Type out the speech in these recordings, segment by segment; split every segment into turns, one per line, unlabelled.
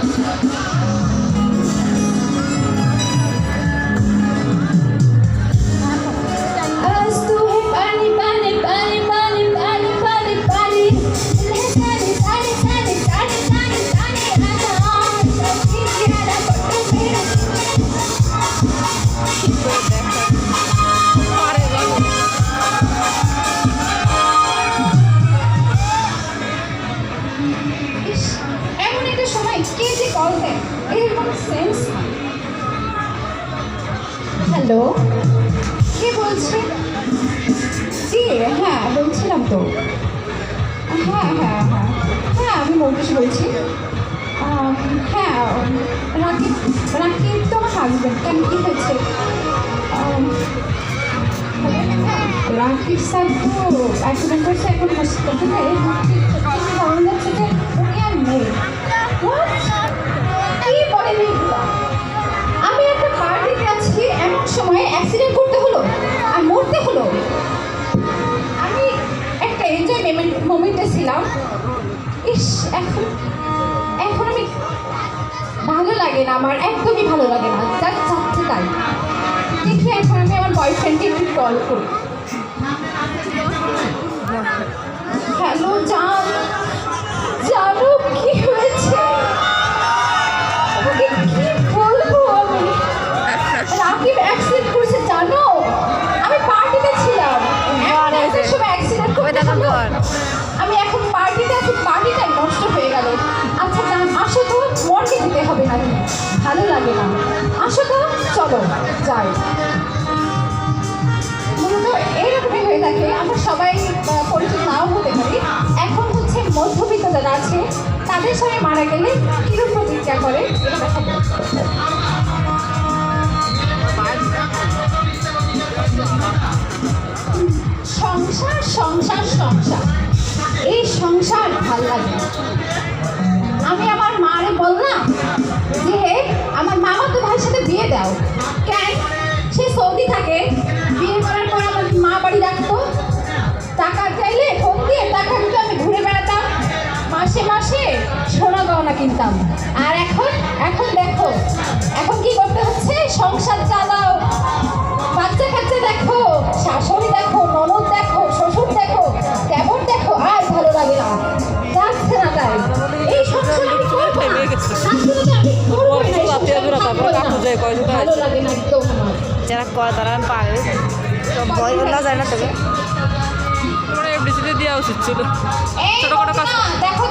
Gracias. Sense hello কে বলছে? জি হ্যাঁ বলছিলাম তো। হ্যাঁ হ্যাঁ হ্যাঁ। হ্যাঁ আমি মৌকেশ বলছি। হ্যাঁ রাকিব রাকিব তো আমার হাজব্যান্ড কেন, কী হয়েছে? রাকিব স্যার তো অ্যাক্সিডেন্ট করেছে এখন হসপিটালে কারণ হচ্ছে যে উনি আর নেই। কি আমি একটা পার্টিতে আছি, এমন সময় অ্যাক্সিডেন্ট করতে হলো আর মরতে হলো। আমি একটা এনজয় মোমেন্টে ছিলাম। ইস, এখন এখন আমি ভালো লাগে না আমার, একদমই ভালো লাগে না। যা চাচ্ছে তাই। দেখি এখন আমি আমার বয়ফ্রেন্ডকে একটু কল করি। হ্যালো, জানো। করতে
দেখো
হলো। আমি এখন পার্টিতে আছি, পার্টিটাই নষ্ট হয়ে গেল। আচ্ছা জান আসো তো, মর্গে দিতে হবে না। ভালো লাগে না। আসো তো, চলো, যাই। মূলত এইরকমই হয়ে থাকে। আমরা সবাই পরিচিত নাও হতে পারি। এখন হচ্ছে মধ্যবিত্ত যারা আছে। তাদের সঙ্গে মারা গেলে কিরূপ প্রতিক্রিয়া করে? এটা দেখাবো। সংসার ভালো লাগে। আমি আমার মারে বললাম যে, হে, আমার মামা তো ভাইয়ের সাথে বিয়ে দাও। কেন? সে সৌদি থাকে। বিয়ে করার পর আমার মা বাড়ি রাখতো টাকা চাইলে ফোন দিয়ে টাকা দিতে, আমি ঘুরে বেড়াতাম। মাসে মাসে সোনা গহনা কিনতাম। আর এখন এখন দেখো, এখন কি করতে হচ্ছে? সংসার চালাও। বাচ্চা কাচ্চা দেখো, শাশুড়ি দেখো, ননদ সহযোগিতা হয়েছে
যারা করে তারা পারে তো ভয় করলেও যায় না তবে
মানে এফডিসিতে দেওয়া উচিত ছিল। ছোটোখাটো কাজ
দেখো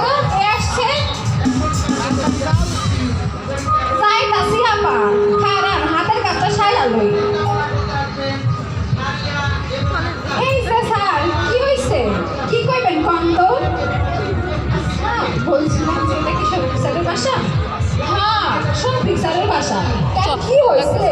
হাতের কাজটা সারালো স্যার কি হয়েছে কি কইবেন কম তো বাসা? হ্যাঁ শফিক স্যারের বাসা। কি হয়েছে?